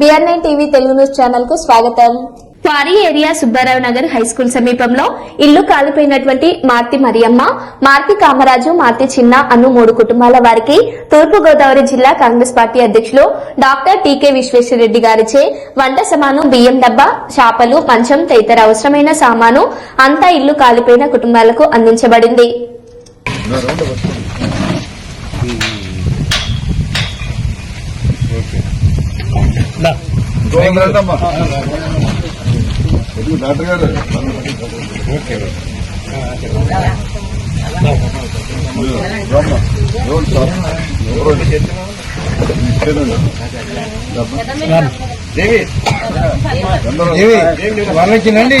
BR nine TV Telugu news ఛానల్కు స్వాగతం. వారి area Subbarao Nagar high school సమీపంలో ఇల్లు కాలిపోయినటువంటి మార్తి మరియమ్మ మార్తి కామరాజు మార్తి చిన్న అను మూడు కుటుంబాల వారికి తూర్పు గోదావరి జిల్లా కాంగ్రెస్ పార్టీ అధ్యక్షులు డాక్టర్ టీకే విశ్వేశ్వరరెడ్డి గారిచే వంట సమాను బియ్యం డబ్బా చేపలు మంచం తదితర అవసరమైన సామాను అంతా ఇల్లు కాలిపోయిన కుటుంబాలకు అందించబడింది. డాక్టర్ గారు. దేవి. వాళ్ళకినండి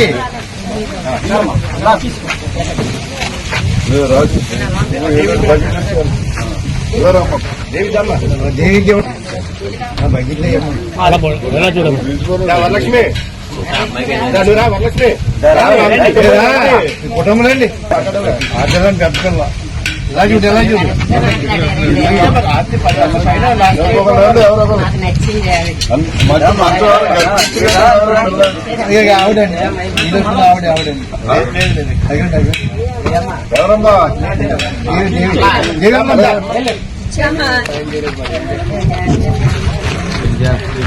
ఏ, రాజు. వరలక్ష్మి రా, నువ్వు రా, వరలక్ష్మి కుటుంబం రండి ఆచరణ పెద్దకల్లా చూడు ఎలా చూడు ఆవిడండి ఈ ఆవిడ ఆవిడండి తగిన తగిన ఎవరమ్మా? దేవి దేవి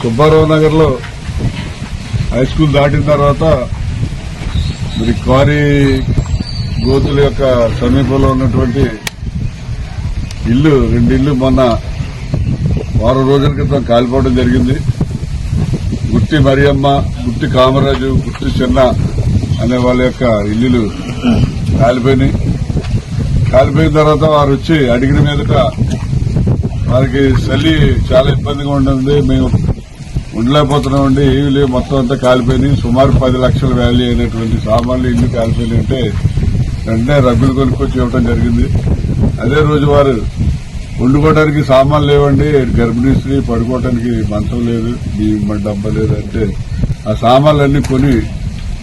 సుబ్బారావు నగర్లో హై స్కూల్ దాటిన తర్వాత మరి క్వారీ గోతుల యొక్క సమీపంలో ఉన్నటువంటి ఇల్లు రెండు ఇల్లు మొన్న వారం రోజుల క్రితం కాలిపోవడం జరిగింది. గుట్టి మరియమ్మ గుట్టి కామరాజు గుట్టి చిన్న అనే వాళ్ళ యొక్క ఇల్లులు కాలిపోయినాయి. కాలిపోయిన తర్వాత వారు వచ్చి అడిగిన మీదట వారికి చలి చాలా ఇబ్బందిగా ఉంటుంది మేము ఉండలేకపోతున్నామండి ఏమి లేవు మొత్తం అంతా కాలిపోయినాయి. సుమారు పది లక్షల వాల్యూ అయినటువంటి సామాన్లు ఇల్లు కాలిపోయినాయి అంటే వెంటనే రబ్బులు కొనుక్కొచ్చి ఇవ్వడం జరిగింది. అదే రోజు వారు వండుకోవడానికి సామాన్లు లేవండి. గర్భిణీ స్త్రీ పడుకోవడానికి మంచం లేదు బియ్యం డబ్బా లేదు అంటే ఆ సామాన్లన్నీ కొని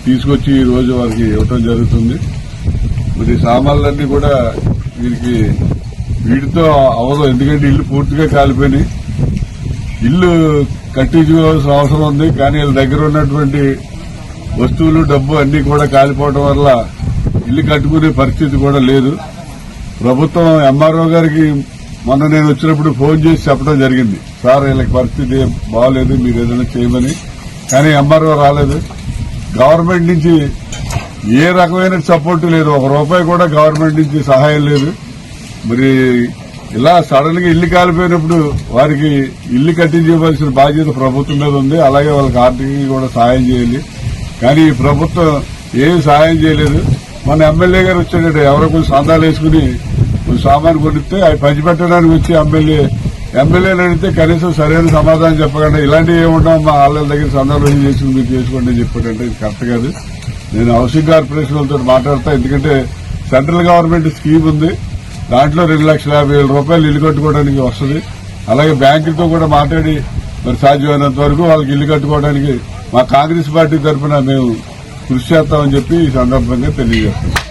తీసుకొచ్చి ఈ రోజు వారికి ఇవ్వటం జరుగుతుంది. మరి సామాన్లన్నీ కూడా వీరికి వీటితో అవసరం ఎందుకంటే ఇల్లు పూర్తిగా కాలిపోయినాయి. ఇల్లు కట్టించుకోవాల్సిన అవసరం ఉంది కానీ వీళ్ళ దగ్గర ఉన్నటువంటి వస్తువులు డబ్బు అన్ని కూడా కాలిపోవడం వల్ల ఇల్లు కట్టుకునే పరిస్థితి కూడా లేదు. ప్రభుత్వం ఎంఆర్ఓ గారికి మొన్న నేను వచ్చినప్పుడు ఫోన్ చేసి చెప్పడం జరిగింది. సార్ వీళ్ళకి పరిస్థితి ఏం బాగలేదు మీరు ఏదైనా చేయమని. కానీ ఎంఆర్ఓ రాలేదు. గవర్నమెంట్ నుంచి ఏ రకమైన సపోర్ట్ లేదు. ఒక రూపాయి కూడా గవర్నమెంట్ నుంచి సహాయం లేదు. మరి ఇలా సడన్గా ఇల్లు కాలిపోయినప్పుడు వారికి ఇల్లు కట్టించవలసిన బాధ్యత ప్రభుత్వం మీద ఉంది. అలాగే వాళ్ళకి ఆర్థికంగా కూడా సహాయం చేయాలి కానీ ఈ ప్రభుత్వం ఏం సహాయం చేయలేదు. మన ఎమ్మెల్యే గారు వచ్చేటట్టు ఎవరో కొంచెం సందాలు వేసుకుని సామాన్ కొనిస్తే అవి పంచిపెట్టడానికి వచ్చి ఎమ్మెల్యే ఎమ్మెల్యేలు అడిగితే కనీసం సరైన సమాధానం చెప్పకుండా ఇలాంటివి ఏముంటాం మా వాళ్ళ దగ్గర సందర్భం చేసుకుని మీరు చేసుకోండి అని చెప్పాడంటే ఇది కరెక్ట్ కాదు. నేను హౌసింగ్ కార్పొరేషన్ వాళ్ళతో మాట్లాడతా ఎందుకంటే సెంట్రల్ గవర్నమెంట్ స్కీమ్ ఉంది. దాంట్లో రెండు లక్షల యాభై వేల రూపాయలు ఇల్లు కట్టుకోవడానికి వస్తుంది. అలాగే బ్యాంకులతో కూడా మాట్లాడి మరి సాధ్యమైనంత వరకు వాళ్ళకి ఇల్లు కట్టుకోవడానికి మా కాంగ్రెస్ పార్టీ తరఫున మేము కృషి చేస్తామని చెప్పి ఈ సందర్భంగా తెలియజేస్తున్నాం.